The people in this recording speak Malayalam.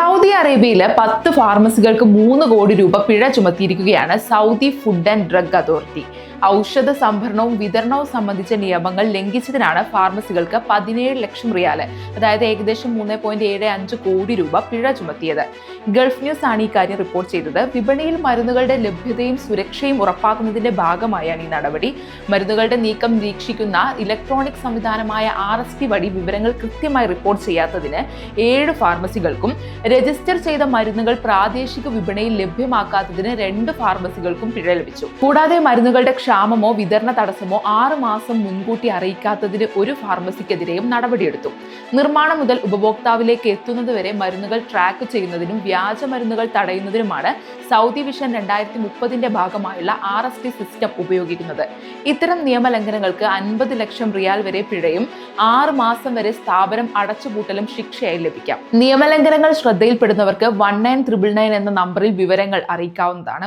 സൗദി അറേബ്യയിലെ പത്ത് ഫാർമസികൾക്ക് മൂന്ന് കോടി രൂപ പിഴ ചുമത്തിയിരിക്കുകയാണ് Saudi food and drug authority ഔഷധ സംഭരണവും വിതരണവും സംബന്ധിച്ച നിയമങ്ങൾ ലംഘിച്ചതിനാണ് ഫാർമസികൾക്ക് പതിനേഴ് ലക്ഷം റിയാൽ അതായത് ഏകദേശം മൂന്ന് പോയിന്റ് ഏഴ് അഞ്ച് കോടി രൂപ പിഴ ചുമത്തിയത്. ഗൾഫ് ന്യൂസ് ആണ് ഈ കാര്യം റിപ്പോർട്ട് ചെയ്തത്. വിപണിയിൽ മരുന്നുകളുടെ ലഭ്യതയും സുരക്ഷയും ഉറപ്പാക്കുന്നതിന്റെ ഭാഗമായാണ് ഈ നടപടി. മരുന്നുകളുടെ നീക്കം നിരീക്ഷിക്കുന്ന ഇലക്ട്രോണിക് സംവിധാനമായ ആർ എസ് വഴി വിവരങ്ങൾ കൃത്യമായി റിപ്പോർട്ട് ചെയ്യാത്തതിന് ഏഴ് ഫാർമസികൾക്കും രജിസ്റ്റർ ചെയ്ത മരുന്നുകൾ പ്രാദേശിക വിപണിയിൽ ലഭ്യമാക്കാത്തതിന് രണ്ട് ഫാർമസികൾക്കും പിഴ ലഭിച്ചു. കൂടാതെ മരുന്നുകളുടെ ക്ഷാമമോ വിതരണ തടസ്സമോ ആറ് മാസം മുൻകൂട്ടി അറിയിക്കാത്തതിന് ഒരു ഫാർമസിക്കെതിരെയും നടപടിയെടുത്തു. നിർമ്മാണം മുതൽ ഉപഭോക്താവിലേക്ക് എത്തുന്നതുവരെ മരുന്നുകൾ ട്രാക്ക് ചെയ്യുന്നതിനും വ്യാജ മരുന്നുകൾ തടയുന്നതിനുമാണ് സൗദി വിഷൻ രണ്ടായിരത്തി മുപ്പതിന്റെ ഭാഗമായുള്ള ആർ എസ് ടി സിസ്റ്റം ഉപയോഗിക്കുന്നത്. ഇത്തരം നിയമലംഘനങ്ങൾക്ക് അൻപത് ലക്ഷം റിയാൽ വരെ പിഴയും ആറ് മാസം വരെ സ്ഥാപനം അടച്ചുപൂട്ടലും ശിക്ഷയായി ലഭിക്കാം. നിയമലംഘനങ്ങൾ ശ്രദ്ധയിൽപ്പെടുന്നവർക്ക് വൺ നയൻ ത്രിബിൾ നയൻ എന്ന നമ്പറിൽ വിവരങ്ങൾ അറിയിക്കാവുന്നതാണ്.